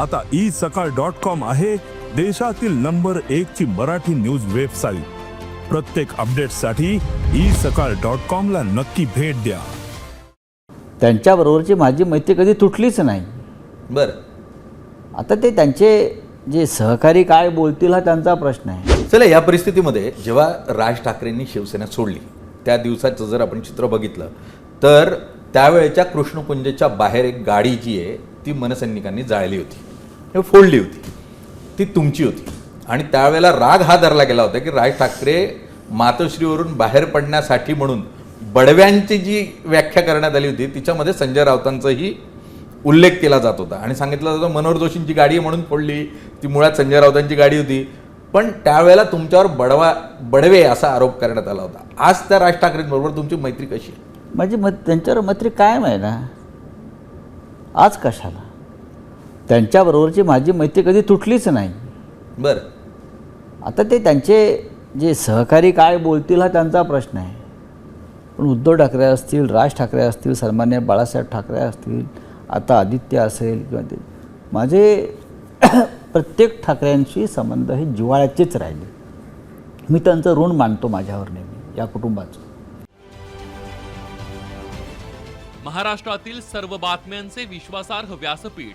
आता ई सकाळ dot com आहे देशातील नंबर एक ची मराठी न्यूज वेबसाईट. प्रत्येक अपडेटसाठी ई सकाळ डॉट कॉम ला नक्की भेट द्या. त्यांच्याबरोबरची माझी मैत्री कधी तुटलीच नाही. बरं. आता ते त्यांचे जे सहकारी काय बोलतील हा त्यांचा प्रश्न आहे. चला या परिस्थितीमध्ये जेव्हा राज ठाकरेंनी शिवसेना सोडली त्या दिवसाचं जर आपण चित्र बघितलं तर त्यावेळेच्या कृष्णकुंजच्या बाहेर एक गाडी जी आहे ती मनसैनिकांनी जाळली होती. फोडली होती. ती तुमची होती. आणि त्यावेळेला राग हा धरला गेला होता की राज ठाकरे मातोश्रीवरून बाहेर पडण्यासाठी म्हणून बडव्यांची जी व्याख्या करण्यात आली होती तिच्यामध्ये संजय राऊतांचाही उल्लेख केला जात होता. आणि सांगितलं जातं मनोहर जोशींची गाडी आहे म्हणून फोडली ती मुळात संजय राऊतांची गाडी होती. पण त्यावेळेला तुमच्यावर बडवा बडवे असा आरोप करण्यात आला होता. आज त्या राज ठाकरेंबरोबर तुमची मैत्री कशी आहे? माझी मत त्यांच्यावर मैत्री कायम आहे ना? आज कशाला? त्यांच्याबरोबरची माझी मैत्री कधी तुटलीच नाही. बरं. आता ते त्यांचे जे सहकारी काय बोलतील हा त्यांचा प्रश्न आहे. पण उद्धव ठाकरे असतील राज ठाकरे असतील सन्मान्य बाळासाहेब ठाकरे असतील आता आदित्य असेल किंवा ते माझे प्रत्येक ठाकऱ्यांशी संबंध हे जिव्हाळ्याचेच राहिले. मी त्यांचं ऋण मानतो माझ्यावर नेहमी या कुटुंबाचं. महाराष्ट्रातील सर्व बातम्यांचे विश्वासार्ह व्यासपीठ.